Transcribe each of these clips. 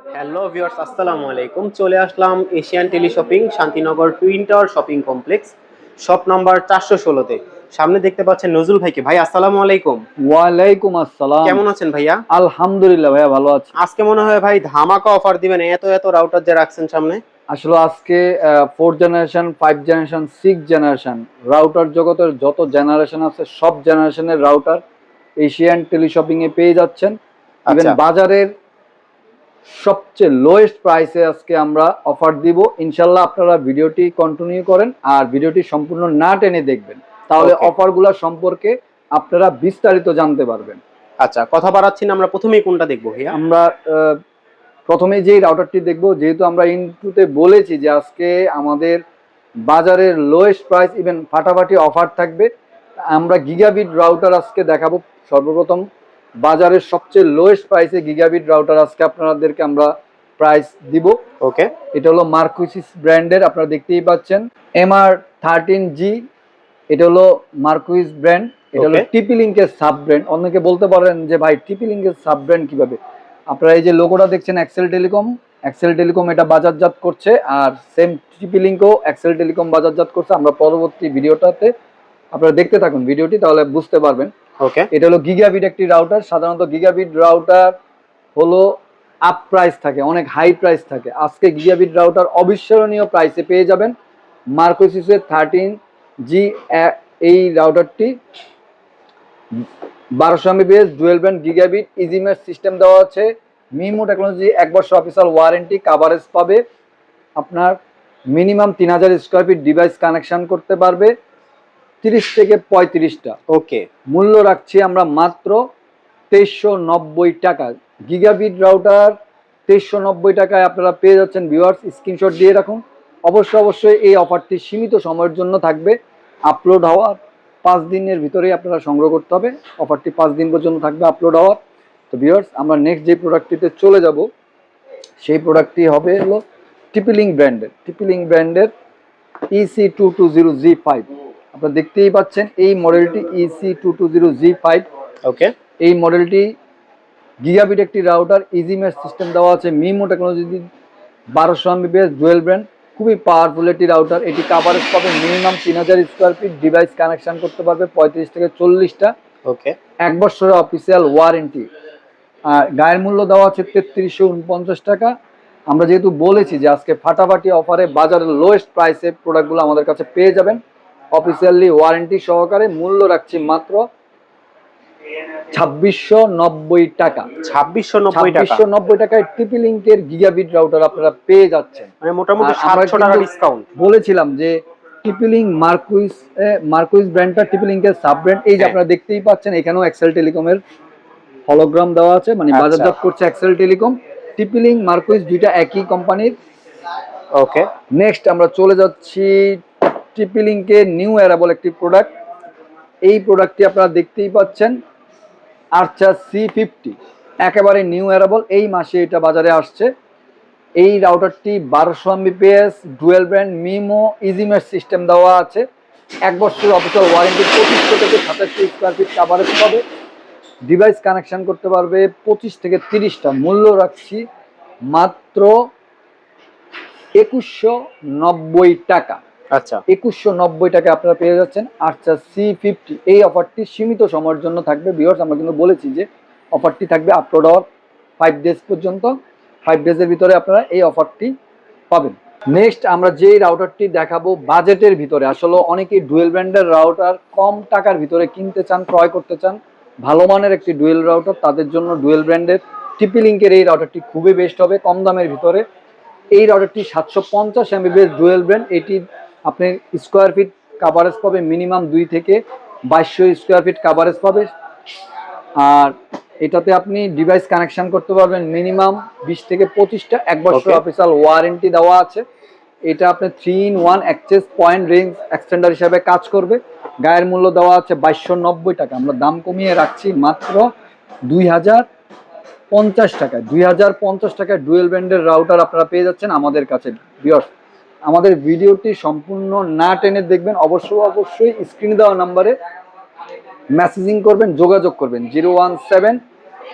Hello viewers আসসালামু আলাইকুম। চলে আসলাম Asian tele shopping Shantinagar twin tower shopping complex shop number চারশো ষোলোতে। সামনে দেখতে পাচ্ছেন নজরুল ভাইকে। ভাই আসসালামু আলাইকুম। ওয়ালাইকুম আসসালাম। কেমন আছেন ভাইয়া? আলহামদুলিল্লাহ ভাইয়া ভালো আছি। আজকে মনে হয় ভাই ধামাকা অফার দিবেন এত এত রাউটার যে রাখছেন সামনে। আসলে আজকে four generation five generation six generation router জগতের যত জেনারেশন আছে সব জেনারেশনের রাউটার এশিয়ান টেলিশপিং এ পেয়ে যাচ্ছেন। আচ্ছা। বাজারের সবচেয়ে লোয়েস্ট প্রাইসে আজকে আমরা অফার দিব। ইনশাল্লাহ আপনারা ভিডিওটি কন্টিনিউ করেন আর ভিডিওটি সম্পূর্ণ না টেনে দেখবেন। তাহলে. অফারগুলো সম্পর্কে আপনারা বিস্তারিত জানতে পারবেন। আচ্ছা কথা বাড়াচ্ছি না আমরা প্রথমেই কোনটা দেখব ভাইয়া? আমরা প্রথমে যে রাউটারটি দেখব যেহেতু আমরা ইনটুতে বলেছি যে আজকে আমাদের বাজারের লোয়েস্ট প্রাইস ইভেন ফাটাফাটি অফার থাকবে আমরা গিগাবিট রাউটার আজকে দেখাবো সর্বপ্রথম। বাজারের সবচেয়ে লোয়েস্ট প্রাইসে গিগাবিট রাউটার আজকে আপনাদেরকে আমরা প্রাইস দিব। ওকে এটা হলো মার্কুইসিস ব্র্যান্ডের আপনারা দেখতেই পাচ্ছেন। এমআর থার্টিন জি এটা হলো মার্কুইস ব্র্যান্ড এটা হলো. টিপি লিঙ্কের সাব ব্র্যান্ড অনেকে বলতে পারেন যে ভাই টিপি লিঙ্কের সাব ব্র্যান্ড কীভাবে? আপনারা এই যে লোগোটা দেখছেন এক্সেল টেলিকম এক্সেল টেলিকম এটা বাজারজাত করছে আর সেম টিপি লিঙ্কও এক্সেল টেলিকম বাজারজাত করছে। আমরা পরবর্তী ভিডিওটাতে আপনারা দেখতে থাকুন ভিডিওটি তাহলে বুঝতে পারবেন। ওকে এটা হলো গিগাবিট একটি রাউটার সাধারণত গিগাবিট রাউটার হলো আপ প্রাইস থাকে, অনেক হাই প্রাইস থাকে। আজকে গিগাবিট রাউটার অবিস্মরণীয় প্রাইসে পেয়ে যাবেন। মার্কোসিসের থার্টিন জি এই রাউটারটি বারোশো এমবিপিএস ডুয়েল ব্যান্ড গিগাবিট ইজিমের সিস্টেম দেওয়া আছে। মিমো টেকনোলজি এক বছর অফিসিয়াল ওয়ারেন্টি কাভারেজ পাবে। আপনার মিনিমাম তিন হাজার স্কোয়ার ফিট ডিভাইস কানেকশন করতে পারবে। তিরিশ থেকে পঁয়ত্রিশটা। ওকে। মূল্য রাখছি আমরা মাত্র তেইশশো নব্বই টাকা। গিগাবিট রাউটার তেইশশো নব্বই টাকায় আপনারা পেয়ে যাচ্ছেন ভিউয়ার্স স্ক্রিনশট দিয়ে রাখুন। অবশ্যই অবশ্যই এই অফারটি সীমিত সময়ের জন্য থাকবে। আপলোড হওয়ার পাঁচ দিনের ভিতরেই আপনারা সংগ্রহ করতে হবে। অফারটি পাঁচ দিন পর্যন্ত থাকবে আপলোড হওয়ার। তো ভিউয়ার্স আমরা নেক্সট যে প্রোডাক্টটিতে চলে যাব সেই প্রোডাক্টটি হবে হলো টিপিলিং ব্র্যান্ডের টিপিলিং ব্র্যান্ডের EC two two zero G five আপনারা দেখতেই পাচ্ছেন এই মডেলটি EC two two zero G five okay এই মডেলটি গিগাবিট একটি রাউটার ইজিমেস সিস্টেম দেওয়া আছে মিমো টেকনোলজি বারোশো এমবিপিএস ডুয়েল ব্র্যান্ড খুবই পাওয়ারফুল একটি রাউটার। এটি কাভারেজ পাবে মিনিমাম তিন হাজার স্কোয়ার ফিট ডিভাইস কানেকশন করতে পারবে পঁয়ত্রিশ থেকে চল্লিশটা। ওকে এক বছরের অফিসিয়াল ওয়ারেন্টি আর গায়ের মূল্য দেওয়া আছে তেত্রিশশো উনপঞ্চাশ টাকা। আমরা যেহেতু বলেছি যে আজকে ফাটাফাটি অফারে বাজারের লোয়েস্ট প্রাইসে প্রোডাক্টগুলো আমাদের কাছে পেয়ে যাবেন অফিসিয়ালি ওয়ারেন্টি সহকারে মূল্য রাখছি মাত্র ছাব্বিশশো নব্বই টাকা। ছাব্বিশশো নব্বই ছাব্বিশশো নব্বই টাকায় টিপি লিঙ্কের গিগাবিট রাউটার আপনারা পেয়ে যাচ্ছেন। মানে মোটামুটি আর আমরা সাতশো টাকা ডিসকাউন্ট বলেছিলাম যে টিপিলিং মার্কুইস মার্কুইস ব্র্যান্ডটা টিপিলিংকের সাব ব্র্যান্ড এই যে হ্যাঁ। আপনারা দেখতেই পাচ্ছেন এখানেও এক্সেল টেলিকমের হলোগ্রাম দেওয়া আছে মানে আচ্ছা। বাজারজাত করছে এক্সেল টেলিকম টিপিলিং মার্কুইস দুইটা একই কোম্পানির ওকে নেক্সট আমরা চলে যাচ্ছি টিপিলিংকের নিউ অ্যারাবল একটি প্রোডাক্ট এই প্রোডাক্টটি আপনারা দেখতেই পাচ্ছেন। আর্চার সি ফিফটি একেবারে নিউ অ্যারাবল এই মাসে এটা বাজারে আসছে। এই রাউটারটি বারোশো এমবিপিএস ডুয়েল ব্র্যান্ড মিমো ইজিমের সিস্টেম দেওয়া আছে। এক বছরের অফিসিয়াল ওয়ারেন্টি পঁচিশশো থেকে সাতাশশো স্কোয়ার ফিট কাভারেজ পাবে। ডিভাইস কানেকশন করতে পারবে পঁচিশ থেকে তিরিশটা। মূল্য রাখছি মাত্র একুশশো নব্বই টাকা। আচ্ছা। একুশশো নব্বই টাকা আপনারা পেয়ে যাচ্ছেন আচ্ছা সি ফিফটি। এই অফারটি সীমিত সময়ের জন্য থাকবে। বিয়ার্স আমরা কিন্তু বলেছি যে অফারটি থাকবে আপলোড হওয়ার ফাইভ ডেজ পর্যন্ত। ফাইভ ডেজের ভিতরে আপনারা এই অফারটি পাবেন। নেক্সট আমরা যেই রাউটারটি দেখাবো বাজেটের ভিতরে। আসলে অনেকেই ডুয়েল ব্র্যান্ডের রাউটার কম টাকার ভিতরে কিনতে চান, ক্রয় করতে চান। ভালো মানের একটি ডুয়েল রাউটার তাদের জন্য ডুয়েল ব্র্যান্ডের টিপি লিঙ্কের এই রাউটারটি খুবই বেস্ট হবে কম দামের ভিতরে। এই রাউটারটি সাতশো পঞ্চাশ এমবিবিএস ডুয়েল ব্র্যান্ড এটি আপনি স্কোয়ার ফিট কাভারেজ পাবে মিনিমাম দুই থেকে বাইশশো স্কোয়ার ফিট কাভারেজ পাবে আর এটাতে আপনি ডিভাইস কানেকশন করতে পারবেন মিনিমাম বিশ থেকে পঁচিশটা। এক বছর. অফিসিয়াল ওয়ারেন্টি দেওয়া আছে। এটা আপনি three in one access point range extender হিসাবে কাজ করবে। গায়ের মূল্য দেওয়া আছে বাইশশো নব্বই টাকা। আমরা দাম কমিয়ে রাখছি মাত্র দুই হাজার পঞ্চাশ টাকায়। দুই হাজার পঞ্চাশ টাকায় ডুয়েল ব্র্যান্ডের রাউটার আপনারা পেয়ে যাচ্ছেন আমাদের কাছে। বিয়স আমাদের ভিডিওটি সম্পূর্ণ না টেনে দেখবেন অবশ্যই অবশ্যই স্ক্রিনে দেওয়া নাম্বারে মেসেজিং করবেন যোগাযোগ করবেন। Zero one seven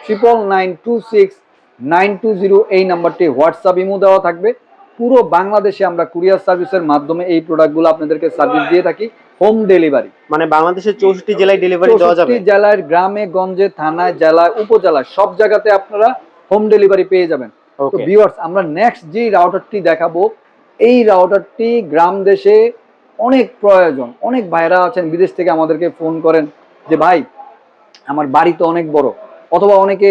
triple nine two six nine two zero এই নাম্বারটি হোয়াটসঅ্যাপ ইমো দেওয়া থাকবে। পুরো বাংলাদেশে আমরা কুরিয়ার সার্ভিসের মাধ্যমে এই প্রোডাক্টগুলো আপনাদেরকে সার্ভিস দিয়ে থাকি হোম ডেলিভারি মানে বাংলাদেশের চৌষট্টি জেলায় ডেলিভারি দেওয়া যাবে? জেলার গ্রামে গঞ্জে থানায় জেলায় উপজেলায় সব জায়গাতে আপনারা হোম ডেলিভারি পেয়ে যাবেন। তো ভিউয়ার্স আমরা নেক্সট যে রাউটারটি দেখাবো এই রাউটারটি গ্রাম দেশে অনেক প্রয়োজন। অনেক ভাইরা আছেন, বিদেশ থেকে আমাদেরকে ফোন করেন যে, ভাই, আমার বাড়ি তো অনেক বড়। অথবা অনেকে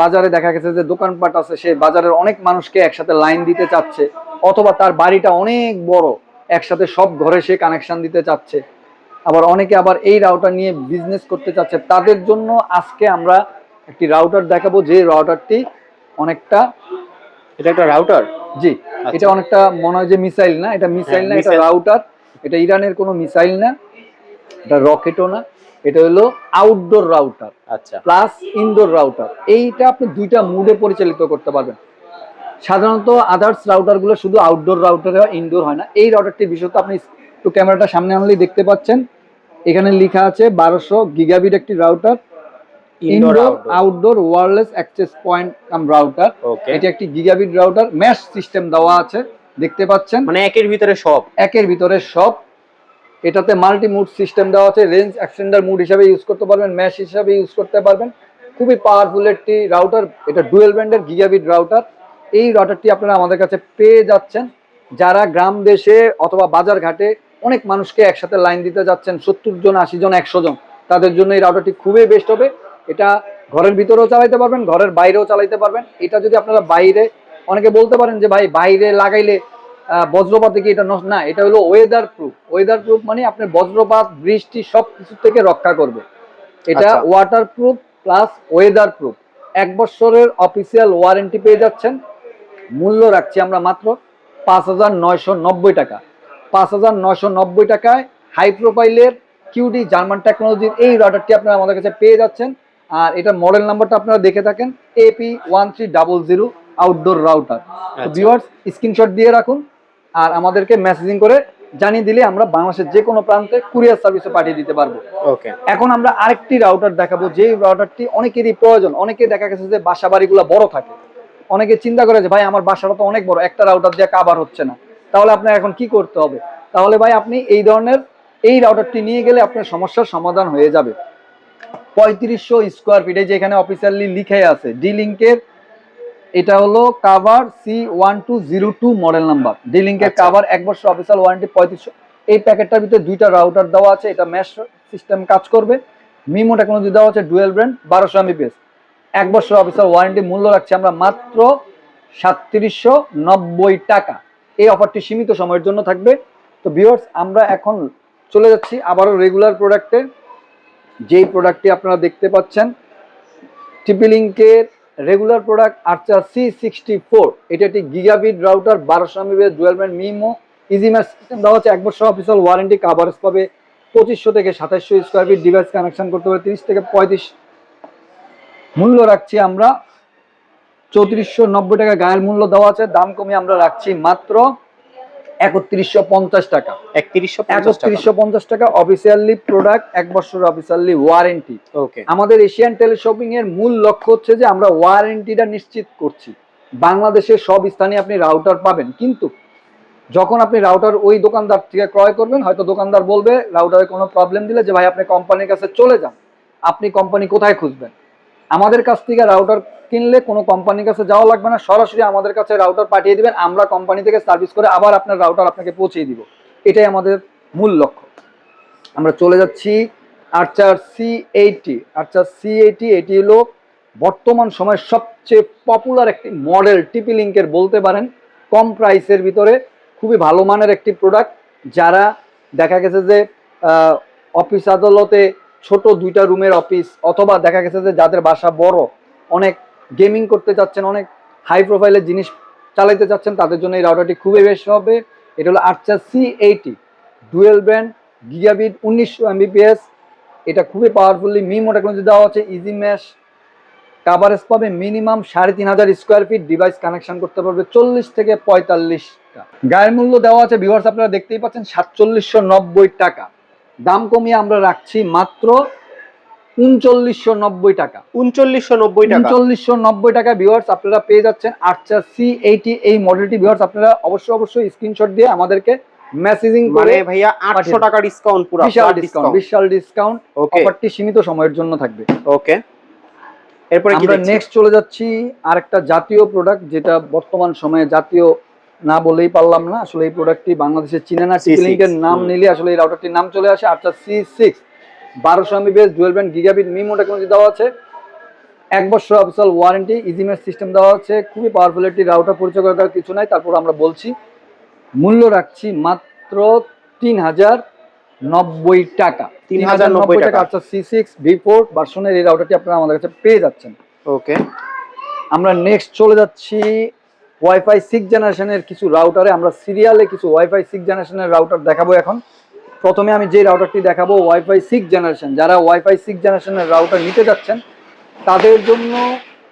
বাজারে দেখা গেছে যে, দোকানপাট আছে, সে বাজারের অনেক মানুষকে একসাথে লাইন দিতে চাচ্ছে। অথবা তার বাড়িটা অনেক বড়, একসাথে সব ঘরে সে কানেকশন দিতে চাচ্ছে। আবার অনেকে আবার এই রাউটার নিয়ে বিজনেস করতে চাচ্ছে। তাদের জন্য আজকে আমরা একটি রাউটার দেখাবো, যে রাউটারটি অনেকটা এটা একটা রাউটার জি এটা অনেকটা মনে হয় যে মিসাইল না এটা মিসাইল আচ্ছা। হ্যাঁ, না এটা রাউটার এটা ইরানের কোনো মিসাইল না এটা রকেটও না এটা হলো আউটডোর রাউটার আচ্ছা। প্লাস ইনডোর রাউটার এইটা আপনি দুইটা মুডে পরিচালিত করতে পারবেন। সাধারণত আদার্স রাউটারগুলো শুধু আউটডোর রাউটার হয় ইনডোর হয় না। এই রাউটারটির বিশেষত আপনি একটু ক্যামেরাটা সামনে আনলেই দেখতে পাচ্ছেন। এখানে লেখা আছে বারোশো গিগাবিট একটি router indoor outdoor wireless access point cum router এটি একটি গিগাবিট রাউটার ম্যাশ সিস্টেম দেওয়া আছে দেখতে পাচ্ছেন? মানে একের ভিতরে সব? একের ভিতরে সব। এটাতে মাল্টি মুড সিস্টেম দেওয়া আছে রেঞ্জ এক্সটেন্ডার মুড হিসাবে ইউজ করতে পারবেন ম্যাশ হিসাবে ইউজ করতে পারবেন। খুবই পাওয়ারফুল একটি রাউটার এটা ডুয়েল ব্যান্ডের গিগাবিট রাউটার এই রাউটারটি আপনারা আমাদের কাছে পেয়ে যাচ্ছেন। যারা গ্রাম দেশে অথবা বাজার ঘাটে অনেক মানুষকে একসাথে লাইন দিতে যাচ্ছেন সত্তর জন আশি জন একশো জন তাদের জন্য এই রাউটারটি খুবই বেস্ট হবে। এটা ঘরের ভিতরেও চালাইতে পারবেন ঘরের বাইরেও চালাইতে পারবেন। এটা যদি আপনারা বাইরে অনেকে বলতে পারেন যে ভাই বাইরে লাগাইলে বজ্রপাত বজ্রপাতে কি এটা না এটা হলো ওয়েদার প্রুফ ওয়েদার প্রুফ মানে আপনার বজ্রপাত বৃষ্টি সব কিছু থেকে রক্ষা করবে। এটা। Waterproof plus weatherproof এক বছরের অফিসিয়াল ওয়ারেন্টি পেয়ে যাচ্ছেন। মূল্য রাখছি আমরা মাত্র পাঁচ হাজার নয়শো নব্বই টাকা। পাঁচ হাজার নয়শো নব্বই টাকায় হাই প্রোফাইলের কিউডি জার্মান টেকনোলজির এই রাউটারটি আপনারা আমাদের কাছে পেয়ে যাচ্ছেন। আর এটা মডেল নাম্বারটা আপনারা দেখে থাকেন AP one three double zero outdoor router. Viewers screenshot দিয়ে রাখুন আর আমাদেরকে মেসেজিং করে জানিয়ে দিলে আমরা বাংলাদেশের যে কোনো প্রান্তে কুরিয়ার সার্ভিসে পাঠিয়ে দিতে পারব। ওকে এখন আমরা আরেকটি রাউটার দেখাবো যে রাউটারটি অনেকেরই প্রয়োজন। অনেকে দেখা গেছে যে বাসা বাড়িগুলো বড় থাকে। অনেকে চিন্তা করে যে ভাই আমার বাসাটা তো অনেক বড় একটা রাউটার দিয়ে কাবার হচ্ছে না। তাহলে আপনার এখন কি করতে হবে? তাহলে ভাই আপনি এই ধরনের এই রাউটারটি নিয়ে গেলে আপনার সমস্যার সমাধান হয়ে যাবে। পঁয়ত্রিশশো স্কোয়ার ফিটে যেখানে অফিসিয়ালি লিখে আছে। ডি লিঙ্কের এটা হলো cover C one two zero two model number D লিঙ্কের। কাভার এক বছর অফিসিয়াল ওয়ারেন্টি পঁয়ত্রিশশো। এই প্যাকেটটার ভিতরে দুইটা রাউটার দেওয়া আছে এটা ম্যাশ সিস্টেম কাজ করবে। মিমো টেকনোলজি দেওয়া আছে ডুয়েল ব্র্যান্ড বারোশো এমবিপিএস এক বছর অফিসিয়াল ওয়ারেন্টি মূল্য রাখছি আমরা মাত্র সাতত্রিশশো নব্বই টাকা। এই অফারটি সীমিত সময়ের জন্য থাকবে। তো ভিউয়ার্স আমরা এখন চলে যাচ্ছি আবারও রেগুলার প্রোডাক্টে যেই প্রোডাক্টটি আপনারা দেখতে পাচ্ছেন টিপি লিঙ্কের regular product Archer C sixty four এটা একটি গিগাবিট রাউটার বারোশো Mbps dual brand MIMO easy mesh system দেওয়া হচ্ছে, এক বছর অফিসিয়াল ওয়ারেন্টি কাভারেজ পাবে, পঁচিশশো থেকে সাতাশশো স্কোয়ার ফিট ডিভাইস কানেকশন করতে পারে তিরিশ থেকে পঁয়ত্রিশ। মূল্য রাখছি আমরা, চৌত্রিশশো নব্বই টাকা গায়ের মূল্য দেওয়া আছে, দাম কমিয়ে আমরা রাখছি মাত্র একত্রিশশো পঞ্চাশ টাকা। একত্রিশশো পঞ্চাশ টাকা। অফিসিয়ালি প্রোডাক্ট এক বছর অফিসিয়ালি ওয়ারেন্টি ওকে আমাদের এশিয়ান টেলিশপিং এর মূল লক্ষ্য হচ্ছে যে আমরা ওয়ারেন্টিটা নিশ্চিত করছি। বাংলাদেশের সব স্থানে আপনি রাউটার পাবেন। কিন্তু যখন আপনি রাউটার ওই দোকানদার থেকে ক্রয় করবেন হয়তো দোকানদার বলবে রাউটারে কোনো প্রবলেম দিলে যে ভাই আপনি কোম্পানির কাছে চলে যান। আপনি কোম্পানি কোথায় খুঁজবেন? আমাদের কাছ থেকে রাউটার কিনলে কোনো কোম্পানির কাছে যাওয়া লাগবে না। সরাসরি আমাদের কাছে রাউটার পাঠিয়ে দিবেন। আমরা কোম্পানি থেকে সার্ভিস করে আবার আপনার রাউটার আপনাকে পৌঁছে দিব। এটাই আমাদের মূল লক্ষ্য। আমরা চলে যাচ্ছি আর্চার সি এইটি আর্চার সি এইটি এটি হলো বর্তমান সময়ের সবচেয়ে পপুলার একটি মডেল টিপি লিঙ্কের বলতে পারেন, কম প্রাইসের ভিতরে খুবই ভালো মানের একটি প্রোডাক্ট যারা দেখা গেছে যে অফিস আদালতে ছোট দুইটা রুমের অফিস অথবা দেখা গেছে যে, যাদের বাসা বড়, অনেক গেমিং করতে চাচ্ছেন অনেক হাই প্রোফাইলের জিনিস চালাইতে চাচ্ছেন তাদের জন্য এই রাউটারটি খুবই বেশি হবে। এটা হলো Archer C eighty dual brand gigabit উনিশশো এমবিপিএস এটা খুবই পাওয়ারফুলি মিমো টেকনোলজি দেওয়া আছে ইজি ম্যাশ কাভারেজ পাবে মিনিমাম সাড়ে তিন হাজার স্কোয়ার ফিট ডিভাইস কানেকশন করতে পারবে চল্লিশ থেকে পঁয়তাল্লিশটা। গায়ের মূল্য দেওয়া আছে ভিউয়ার্স আপনারা দেখতেই পাচ্ছেন, সাতচল্লিশশো নব্বই টাকা। দাম কমিয়ে আমরা রাখছি মাত্র উনচল্লিশশো নব্বই টাকা। উনচল্লিশশো নব্বই টাকা। উনচল্লিশশো নব্বই টাকা ভিউয়ার্স আপনারা পেয়ে যাচ্ছেন আর্চার সি এইটি এই মডেলটি ভিউয়ার্স আপনারা অবশ্যই অবশ্যই স্ক্রিনশট দিয়ে আমাদেরকে মেসেজিং মানে করে ভাইয়া আটশো পাঠিয়ে টাকা ডিসকাউন্ট পুরো বিশাল ডিসকাউন্ট বিশাল ডিসকাউন্ট অফারটি সীমিত সময়ের জন্য থাকবে। ওকে এরপরে কি আমরা নেক্সট চলে যাচ্ছি আরেকটা জাতীয় প্রোডাক্ট যেটা বর্তমান সময়ে জাতীয় না বলেই পারলাম না। আসলে এই প্রোডাক্টটি বাংলাদেশের চিনে না C6 টিপিলিংকের নাম নিলে আসলে এই রাউটারটির নাম চলে আসে আচ্ছা সি সিক্স বারোশো Mbps dual band gigabit MIMO technology দেওয়া আছে। এক বছর অফিসিয়াল ওয়ারেন্টি ইজিমেস সিস্টেম দেওয়া আছে। খুবই পাওয়ারফুল একটি রাউটার পরিচয় করার কিছু নাই তারপর আমরা বলছি মূল্য রাখছি মাত্র তিন হাজার নব্বই টাকা। 3090 টাকা। আচ্ছা সি সিক্স ভি ফোর ভার্সনের এই রাউটারটি আপনারা আমাদের কাছে পেয়ে যাচ্ছেন। ওকে। আমরা নেক্সট চলে যাচ্ছি ওয়াইফাই সিক্স জেনারেশনের কিছু রাউটারে আমরা সিরিয়ালে কিছু ওয়াইফাই সিক্স জেনারেশনের রাউটার দেখাবো এখন। প্রথমে আমি যে রাউটারটি দেখাবো ওয়াইফাই সিক্স জেনারেশন যারা ওয়াইফাই সিক্স জেনারেশনের রাউটার নিতে যাচ্ছেন তাদের জন্য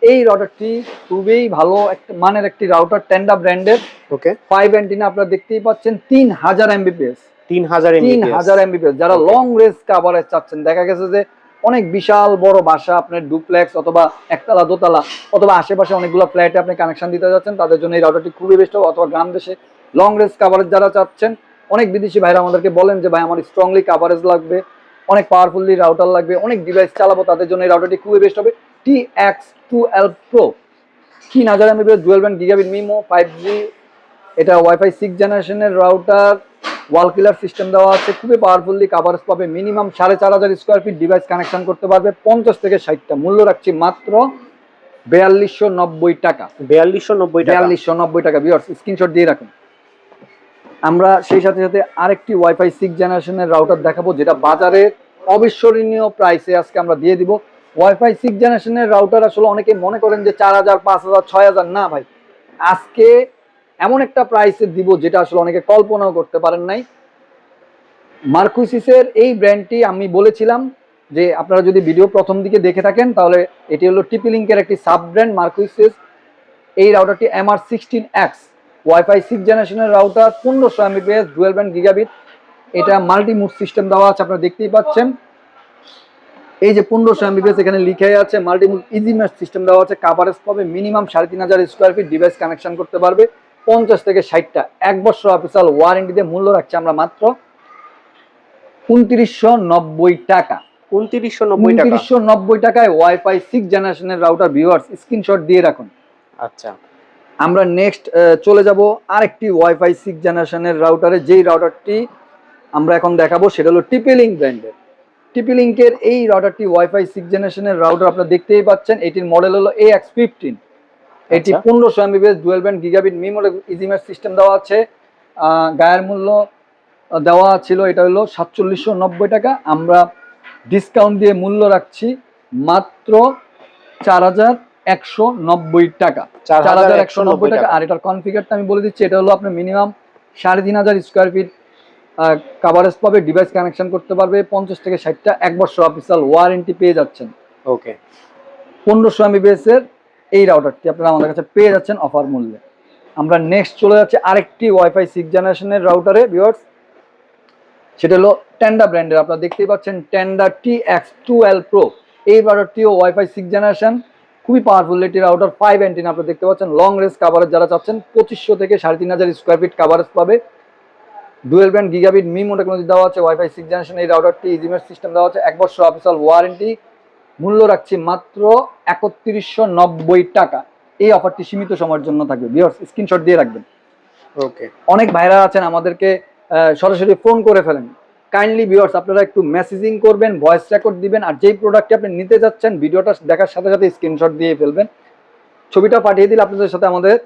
এই রাউটারটি খুবই ভালো একটা মানের একটি রাউটার টেন্ডা ব্র্যান্ডের ওকে ফাইভ অ্যান্টিনা আপনারা দেখতেই পাচ্ছেন তিন হাজার এমবিপিএস তিন হাজার তিন হাজার এমবিপিএস যারা লং রেঞ্জ কাভারেজ চাচ্ছেন দেখা গেছে যে অনেক বিশাল বড় বাসা আপনার ডুপ্লেক্স অথবা একতলা দোতলা অথবা আশেপাশে অনেকগুলো ফ্ল্যাটে আপনি কানেকশন দিতে যাচ্ছেন তাদের জন্য এই রাউটারটি খুবই বেস্ট হবে। অথবা গ্রাম দেশে লং রেঞ্জ কাভারেজ যারা চাচ্ছেন অনেক বিদেশি ভাইরা আমাদেরকে বলেন যে ভাই আমার স্ট্রংলি কাভারেজ লাগবে অনেক পাওয়ারফুলি রাউটার লাগবে অনেক ডিভাইস চালাবো তাদের জন্য এই রাউটারটি খুবই বেস্ট হবে। T X two L pro তিন হাজার Mbps dual band gigabit MIMO five G এটা ওয়াইফাই সিক্স জেনারেশনের রাউটার ওয়াল কিলার সিস্টেম দেওয়া আছে খুবই পাওয়ারফুলি কাভারেজ পাবে মিনিমাম সাড়ে চার হাজার স্কোয়ার ফিট ডিভাইস কানেকশন করতে পারবে পঞ্চাশ থেকে ষাটটা মূল্য রাখছি মাত্র বিয়াল্লিশশো নব্বই টাকা। বিয়াল্লিশশো নব্বই টাকা। বিয়াল্লিশশো নব্বই টাকা বিয়ার্স স্ক্রিনশট দিয়ে রাখুন। আমরা সেই সাথে সাথে আরেকটি ওয়াইফাই সিক্স জেনারেশনের রাউটার দেখাবো, যেটা বাজারে অবিস্মরণীয় প্রাইসে আজকে আমরা দিয়ে দিব। ওয়াইফাই সিক্স জেনারেশনের রাউটার আসলে অনেকে মনে করেন যে চার হাজার, পাঁচ হাজার, ছয় হাজার। না ভাই, আজকে এমন একটা প্রাইসে দিব যেটা আসলে অনেকে কল্পনাও করতে পারেন নাই। মার্কুইসিসের এই ব্র্যান্ডটি আমি বলেছিলাম যে আপনারা যদি ভিডিও প্রথম দিকে দেখে থাকেন, তাহলে এটি হলো টিপি লিঙ্কের একটি সাব ব্র্যান্ড মার্কুইসিস এই রাউটারটি M R sixteen X WiFi six জেনারেশনের রাউটার পনেরোশো এমবিপিএস ডুয়েল ব্যান্ড গিগাবিট এটা মাল্টি মুড সিস্টেম দেওয়া আছে আপনারা দেখতেই পাচ্ছেন। এই যে পনেরোশো এমবিপিএস এখানে লিখে আছে multi mode easy mesh system দেওয়া আছে। কাভারেজ পাবে মিনিমাম সাড়ে তিন হাজার স্কোয়ার ফিট ডিভাইস কানেকশন করতে পারবে। পঞ্চাশ থেকে ষাটটা এক বছর অফিসিয়াল ওয়ারেন্টি দিয়ে মূল্য রাখছি আমরা মাত্র উনত্রিশশো নব্বই টাকা। উনত্রিশশো নব্বই টাকা। উনত্রিশশো নব্বই টাকায় ওয়াইফাই সিক্স জেনারেশনের রাউটার ভিউয়ার্স স্ক্রিনশট দিয়ে রাখুন। আচ্ছা। আমরা নেক্সট চলে যাব আরেকটি ওয়াইফাই সিক্স জেনারেশনের রাউটারে যেই রাউটারটি আমরা এখন দেখাবো সেটা হলো টিপিলিং ব্র্যান্ডের টিপিলিংকের এই রাউটারটি ওয়াইফাই সিক্স জেনারেশনের রাউটার আপনারা দেখতেই পাচ্ছেন। এটির মডেল হলো এ এক্স ফিফটিন এটি আচ্ছা। পনেরোশো Mbps dual band gigabit MIMO ইজিমের system দেওয়া আছে। গায়ের মূল্য দেওয়া ছিল এটা হলো সাতচল্লিশশো নব্বই টাকা। আমরা ডিসকাউন্ট দিয়ে মূল্য রাখছি মাত্র চার হাজার একশো নব্বই টাকা। চার হাজার একশো নব্বই টাকা। আর এটার কনফিগারটা আমি বলে দিচ্ছি এটা হলো আপনার মিনিমাম সাড়ে তিন হাজার স্কোয়ার ফিট কাভারেজ পাবে ডিভাইস কানেকশন করতে পারবে পঞ্চাশ থেকে ষাটটা এক বছর অফিসিয়াল ওয়ারেন্টি পেয়ে যাচ্ছেন। ওকে। পনেরোশো এমবিবিএস এর এই রাউটারটি আপনারা আমাদের কাছে পেয়ে যাচ্ছেন অফার মূল্যে। আমরা নেক্সট চলে যাচ্ছি আরেকটি ওয়াইফাই সিক্স জেনারেশনের রাউটারে ভিউয়ার্স সেটা হলো ট্যান্ডা ব্র্যান্ডের আপনারা দেখতেই পাচ্ছেন Tenda T X two L pro এই রাউটারটিও ওয়াইফাই সিক্স জেনারেশন খুবই পাওয়ারফুল একটি রাউটার ফাইভ অ্যান্টিন আপনারা দেখতে পাচ্ছেন। লং রেঞ্জ কাভারেজ যারা চাচ্ছেন পঁচিশশো থেকে সাড়ে তিন হাজার স্কোয়ার ফিট কাভারেজ পাবে। Dual band gigabit MIMO technology দেওয়া আছে ওয়াইফাই সিক্স জেনারেশন এই রাউটারটি ইজিমের সিস্টেম দেওয়া আছে এক বছর অফিসিয়াল ওয়ারেন্টি মূল্য রাখছি মাত্র একত্রিশশো নব্বই টাকা। এই অফারটি সীমিত সময়ের জন্য থাকবে। বিয়ার্স স্ক্রিনশট দিয়ে রাখবেন। ওকে অনেক ভাইরা আছেন আমাদেরকে সরাসরি ফোন করে ফেলেন। কাইন্ডলি ভিউয়ার্স আপনারা একটু মেসেজিং করবেন ভয়েস রেকর্ড দিবেন, আর যেই প্রোডাক্টটি আপনি নিতে যাচ্ছেন, ভিডিওটা দেখার সাথে সাথে স্ক্রিনশট দিয়ে ফেলবেন। ছবিটা পাঠিয়ে দিলে আপনাদের সাথে আমাদের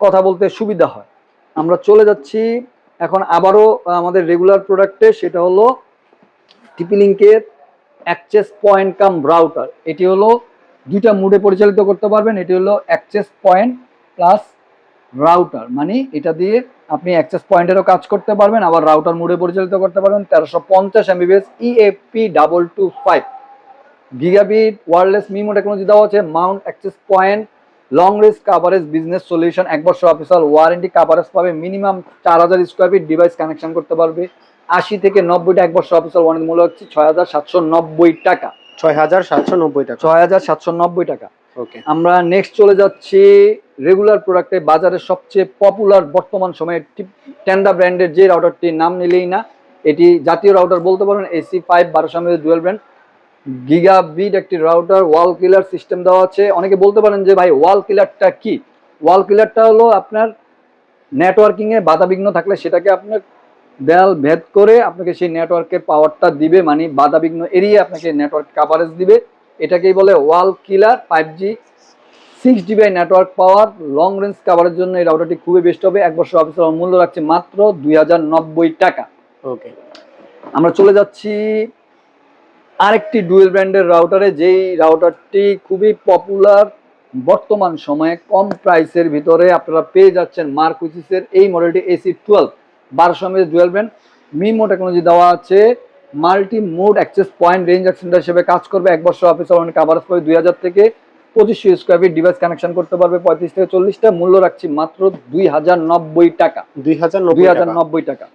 কথা বলতে সুবিধা হয়। আমরা চলে যাচ্ছি, এখন আবারও আমাদের রেগুলার প্রোডাক্টে সেটা হলো টিপি লিঙ্কের অ্যাক্সেস পয়েন্ট কাম রাউটার এটি হলো দুইটা মুডে পরিচালিত করতে পারবেন, এটি হলো অ্যাক্সেস পয়েন্ট প্লাস রাউটার মানে এটা দিয়ে আপনি অ্যাক্সেস পয়েন্টেরও কাজ করতে পারবেন আবার রাউটার মুডে পরিচালিত করতে পারবেন তেরোশো পঞ্চাশ Mbps EFP double two five gigabit wireless MIMO technology দেওয়া আছে mount access point long range coverage business solution এক বছর অফিসিয়াল ওয়ারেন্টি কাভারেজ পাবে মিনিমাম চার হাজার স্কোয়ার ফিট ডিভাইস কানেকশন করতে পারবে। আশি থেকে নব্বইটা এক বছর অফিসিয়াল ওয়ারেন্টি মূল্য হচ্ছে ছয় হাজার সাতশো নব্বই টাকা। ছয় হাজার সাতশো নব্বই টাকা। ছয় হাজার সাতশো নব্বই টাকা। আমরা নেক্সট চলে যাচ্ছি রেগুলার প্রোডাক্টে বাজারের সবচেয়ে পপুলার বর্তমান সময়ে টেন্ডা ব্র্যান্ডের যে রাউটারটির নাম নিলেই না, এটি জাতীয় রাউটার বলতে পারেন এসি ফাইভ বারোশো MS dual brand gigabit একটি রাউটার ওয়াল কিলার সিস্টেম দেওয়া আছে। অনেকে বলতে পারেন যে ভাই ওয়াল কিলারটা কি? ওয়াল কিলারটা হলো আপনার নেটওয়ার্কিংয়ে বাধাবিঘ্ন থাকলে সেটাকে আপনার দেয়াল ভেদ করে আপনাকে সেই নেটওয়ার্কের পাওয়ারটা দিবে মানে বাধাবিঘ্ন এড়িয়ে আপনাকে নেটওয়ার্ক কাভারেজ দিবে। এটাকেই বলে wall killer five G six GB network power long range কাভারের জন্য এই রাউটারটি খুবই বেস্ট হবে। এক বছর অফিসের মূল্য রাখছে মাত্র দুই হাজার নব্বই টাকা। ওকে আমরা চলে যাচ্ছি আরেকটি ডুয়েল ব্র্যান্ডের রাউটারে যেই রাউটারটি খুবই পপুলার বর্তমান সময়ে কম প্রাইসের ভিতরে আপনারা পেয়ে যাচ্ছেন মার্কুইসিসের এই মডেলটি এসি টুয়েলভ বারোশো Mbps dual brand MIMO technology দেওয়া আছে। Multi mode access point range extender হিসেবে কাজ করবে। এক বছর অফিস অনেক কাভারেজ করে দুই হাজার থেকে পঁচিশশো স্কোয়ার ফিট ডিভাইস কানেকশন করতে পারবে পঁয়ত্রিশ থেকে চল্লিশটা। মূল্য রাখছি মাত্র দুই হাজার নব্বই টাকা। দুই হাজার দুই হাজার নব্বই টাকা।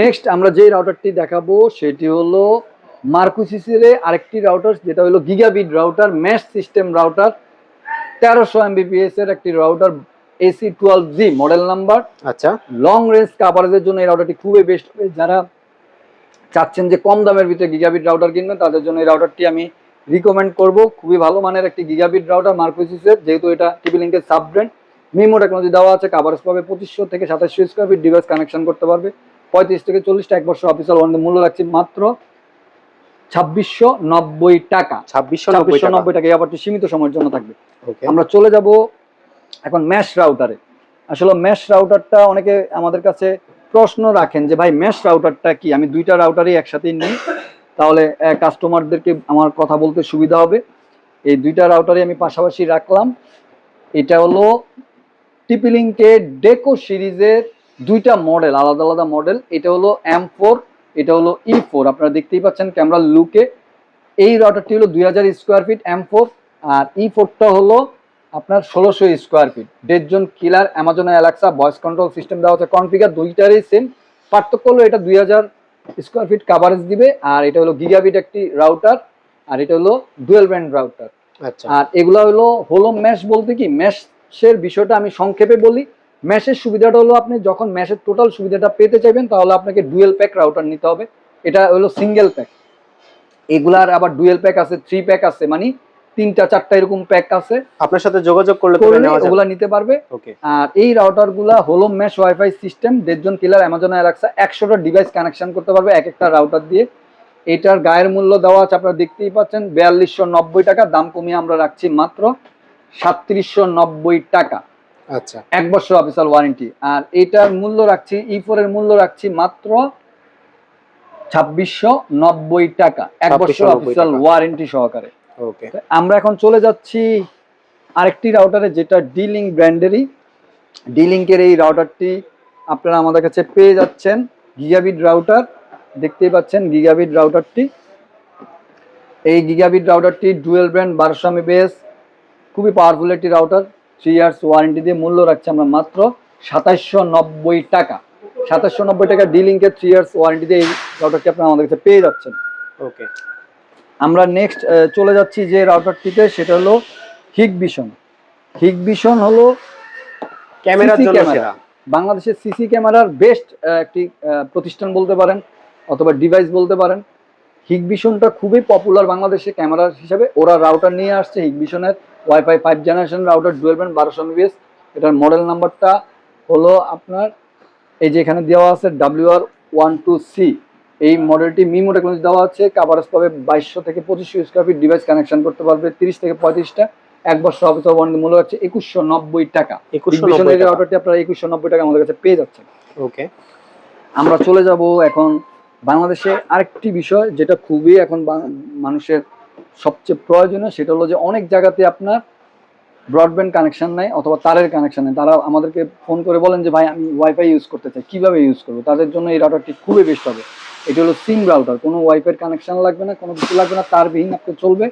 নেক্সট আমরা যে রাউটারটি দেখাবো সেটি হলো মার্কুসিসের আরেকটি রাউটার যেটা হলো gigabit router mesh system router তেরোশো এমবিপিএস এর একটি router AC twelve G model number আচ্ছা। লং রেঞ্জ কাভারেজের জন্য এই রাউটারটি খুবই বেস্ট হবে যারা চাচ্ছেন যে কম দামের ভিতরে গিগাবিট রাউটার কিনবেন তাদের জন্য এই রাউটারটি আমি রিকমেন্ড করব। খুবই ভালো মানের একটি গিগাবিট রাউটার মার্কুসিসের যেহেতু এটা টিভি লিঙ্কের সাব ব্র্যান্ড মিমো টেকনোলজি দেওয়া আছে কাভারেজ পাবে পঁচিশশো থেকে সাতাশশো স্কোয়ার ফিট ডিভাইস কানেকশন করতে পারবে। পঁয়ত্রিশ থেকে চল্লিশটা এক বছর অফিসিয়াল ওয়ারেন্টি মূল্য রাখছি মাত্র ছাব্বিশশো নব্বই টাকা। ছাব্বিশশো ছাব্বিশশো নব্বই টাকা এই অফারটি সীমিত সময়ের জন্য থাকবে। আমরা চলে যাব এখন ম্যাশ রাউটারে আসলে ম্যাশ রাউটারটা অনেকে আমাদের কাছে প্রশ্ন রাখেন যে, ভাই ম্যাশ রাউটারটা কি? আমি দুইটা রাউটারই একসাথে নিই, তাহলে কাস্টমারদেরকে আমার কথা বলতে সুবিধা হবে। এই দুইটা রাউটারই আমি পাশাপাশি রাখলাম। এটা হলো টিপিলিংকে ডেকো সিরিজের দুইটা মডেল আলাদা আলাদা মডেল এটা হলো এম ফোর এটা হলো ই ফোর আপনারা দেখতেই পাচ্ছেন ক্যামেরার লুকে এই রাউটারটি হলো দুই হাজার square feet M four R E ফোরটা হলো আপনার ষোলোশো square feet. দেড়জন killer Amazon Alexa voice control system দেওয়া হচ্ছে কনফিগার দুইটারই সেম পার্থক্য হলো এটা দুই হাজার স্কোয়ার ফিট কাভারেজ দিবে আর এটা হলো গিগাবিট একটি রাউটার আর এটা হলো ডুয়েল ব্র্যান্ড রাউটার আচ্ছা। আর এগুলো হলো হলো ম্যাশ বলতে কি? ম্যাশের বিষয়টা আমি সংক্ষেপে বলি। ম্যাশের সুবিধাটা হলো আপনি যখন ম্যাশের টোটাল সুবিধাটা পেতে চাইবেন তাহলে আপনাকে ডুয়েল প্যাক রাউটার নিতে হবে। এটা হলো সিঙ্গেল প্যাক এগুলার আবার ডুয়েল প্যাক আছে থ্রি প্যাক আছে মানে তিনটা চারটা এরকম প্যাক আছে। আপনার সাথে যোগাযোগ করলে ওগুলা নিতে পারবে। ওকে। আর এই রাউটারগুলা হলো ম্যাশ ওয়াইফাই সিস্টেম দেড়জন কিলার অ্যামাজন অ্যালাক্সা একশোটা ডিভাইস কানেকশন করতে পারবে এক একটা রাউটার দিয়ে। এটার গায়ের মূল্য দেওয়া আছে আপনারা দেখতেই পাচ্ছেন বিয়াল্লিশশো নব্বই টাকা দাম কমিয়ে আমরা রাখছি মাত্র সাতত্রিশশো নব্বই টাকা। আচ্ছা। এক বছর অফিসিয়াল ওয়ারেন্টি আর এটার মূল্য রাখছি ই ফোর এর মূল্য রাখছি মাত্র ছাব্বিশশো নব্বই টাকা। এক বছর 2690 অফিসিয়াল ওয়ারেন্টি সহকারে। ওকে আমরা এখন চলে যাচ্ছি আরেকটি রাউটারে যেটা ডিলিং ব্র্যান্ডেরই ডিলিংকের এই রাউটারটি আপনারা আমাদের কাছে পেয়ে যাচ্ছেন গিগাবিট রাউটার দেখতেই পাচ্ছেন গিগাবিট রাউটারটি এই গিগাবিট রাউটারটি ডুয়েল ব্র্যান্ড বারোশো এমবিএস খুবই পাওয়ারফুল একটি রাউটার থ্রি ইয়ার্স ওয়ারেন্টি দিয়ে মূল্য রাখছে আমরা মাত্র সাতাশশো নব্বই টাকা। সাতাশশো নব্বই টাকা ডিলিংকের থ্রি ইয়ার্স ওয়ারেন্টি দিয়ে এই রাউটারটি আপনারা আমাদের কাছে পেয়ে যাচ্ছেন। ওকে আমরা নেক্সট চলে যাচ্ছি যে রাউটারটিতে সেটা হলো হিগ ভিশন হিগ ভিশন হলো ক্যামেরার জন্য। সেরা। বাংলাদেশের সিসি ক্যামেরার বেস্ট একটি প্রতিষ্ঠান বলতে পারেন অথবা ডিভাইস বলতে পারেন। হিগ ভিশনটা খুবই পপুলার বাংলাদেশে ক্যামেরা হিসেবে। ওরা রাউটার নিয়ে আসছে হিগ ভিশনের WiFi five generation router dual band বারোশো এমবিএস এটার মডেল নাম্বারটা হলো আপনার এই যে এখানে দেওয়া আছে W R one two C এই মডেলটি মিমো টেকনোলজি দেওয়া আছে। কাভারেজ পাবে বাইশশো থেকে পঁচিশশো স্কোয়ার ফিট ডিভাইস কানেকশন করতে পারবে তিরিশ থেকে পঁয়ত্রিশটা। এক বছর অফিস ওয়ারেন্টি মূল্য হচ্ছে একুশশো নব্বই টাকা। একুশশো নব্বই এর রাউটারটি আপনারা একুশশো নব্বই টাকা আমাদের কাছে পেয়ে যাচ্ছেন। ওকে আমরা চলে যাব এখন বাংলাদেশে আরেকটি বিষয় যেটা খুবই এখন মানুষের সবচেয়ে প্রয়োজনীয় সেটা হলো যে অনেক জায়গাতে আপনার ব্রডব্যান্ড কানেকশন নাই অথবা তারের কানেকশন নেই। তারা আমাদেরকে ফোন করে বলেন যে ভাই আমি ওয়াইফাই ইউজ করতে চাই। কীভাবে ইউজ করব? তাদের জন্য এই রাউটারটি খুবই বেস্ট হবে। এটা হলো সিম রাউটার কোনো ওয়াইফাই কানেকশন লাগবে না কোনো কিছু লাগবে না তারবিহীন আপনি চলবে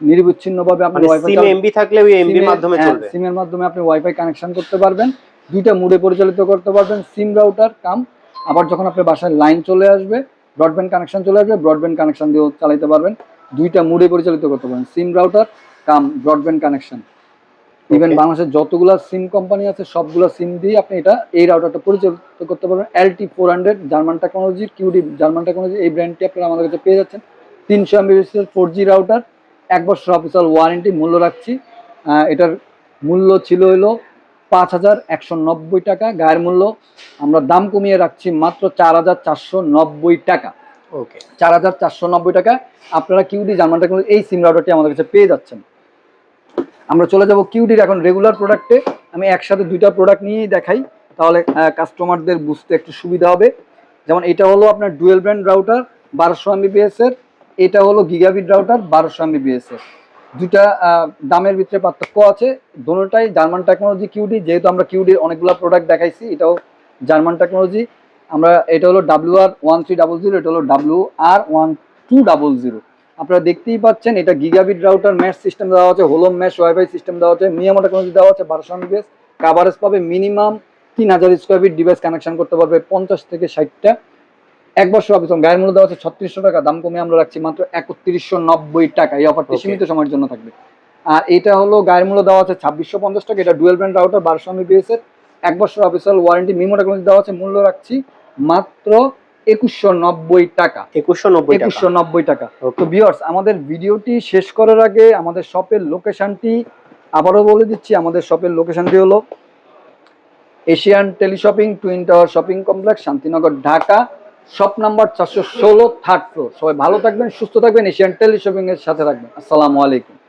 নিরবিচ্ছিন্নভাবে আপনি ওয়াইফাই সিম এমবি থাকলে ওই এমবির মাধ্যমে চলবে। সিমের মাধ্যমে আপনি ওয়াইফাই কানেকশন করতে পারবেন দুইটা মুডে পরিচালিত করতে পারবেন সিম রাউটার কাম আবার যখন আপনার বাসায় লাইন চলে আসবে ব্রডব্যান্ড কানেকশন চলে আসবে ব্রডব্যান্ড কানেকশন দিয়েও চালাতে পারবেন দুইটা মুডে পরিচালিত করতে পারবেন SIM router cum broadband connection even বাংলাদেশের যতগুলো সিম কোম্পানি আছে সবগুলো সিম দিয়ে আপনি এটা এই রাউটারটা পরিচালিত করতে পারবেন। LTE four hundred German technology QD German technology এই ব্র্যান্ডটি আপনারা আমাদের কাছে পেয়ে যাচ্ছেন। তিনশো এমবিএসের ফোর জি রাউটার এক বছর অফিসিয়াল ওয়ারেন্টি মূল্য রাখছি। এটার মূল্য ছিল হলো পাঁচ হাজার একশো নব্বই টাকা। গায়ের মূল্য আমরা দাম কমিয়ে রাখছি মাত্র চার হাজার চারশো নব্বই টাকা। ওকে চার হাজার চারশো নব্বই টাকা। আপনারা কিউডি জার্মান টেকনোলজি এই সিম রাউটারটি আমাদের কাছে পেয়ে যাচ্ছেন। আমরা চলে যাব কিউডির এখন রেগুলার প্রোডাক্টে আমি একসাথে দুইটা প্রোডাক্ট নিয়েই দেখাই, তাহলে কাস্টমারদের বুঝতে একটু সুবিধা হবে। যেমন এটা হলো আপনার ডুয়েল ব্র্যান্ড রাউটার বারোশো এমবিপিএস এর। এটা হলো গিগাবিট রাউটার বারোশো এমবিপিএস এর। দুটা দামের ভিতরে পার্থক্য আছে। দোনোটাই জার্মান টেকনোলজি কিউডি যেহেতু আমরা কিউডির অনেকগুলো প্রোডাক্ট দেখাইছি, এটাও জার্মান টেকনোলজি আমরা, এটা হলো W R one three double zero এটা হলো W R one two double zero আপনারা দেখতেই পাচ্ছেন এটা গিগাবিট রাউটার ম্যাশ সিস্টেম দেওয়া আছে হোলোম ম্যাশ ওয়াইফাই সিস্টেম দেওয়া আছে মিয়ামো টেকনোলজি দেওয়া আছে বারোশো এমবিএস কাভারেজ পাবে মিনিমাম তিন হাজার স্কোয়ার ফিট ডিভাইস কানেকশন করতে পারবে পঞ্চাশ থেকে ষাটটা। এক বছর অফিস গায়ের মূল্য দেওয়া আছে ছত্রিশশো টাকা দাম কমে আমরা রাখছি মাত্র একত্রিশশো নব্বই টাকা এই অফারটি সীমিত সময়ের জন্য থাকবে। আর এটা হলো গায়ের মূল্য দেওয়া আছে ছাব্বিশশো পঞ্চাশ টাকা এটা ডুয়েল ব্র্যান্ড রাউটার বারোশো এমবিএস এর। এক বছর অফিসিয়াল ওয়ারেন্টি মিমো টেকনোলজি দেওয়া আছে মূল্য রাখছি মাত্র একুশশো নব্বই টাকা। একুশশো নব্বই একুশশো নব্বই টাকা। তো বিয়ার্স আমাদের ভিডিওটি শেষ করার আগে আমাদের শপের লোকেশনটি আবারও বলে দিচ্ছি আমাদের শপের লোকেশনটি হলো Asian Teleshopping Twin Tower Shopping Complex Shantinagar Dhaka. Shop number চারশো ষোলো থার্ড ফ্লোর সবাই ভালো থাকবেন সুস্থ থাকবেন এশিয়ান টেলিশপিং এর সাথে থাকবেন। আসসালামু আলাইকুম।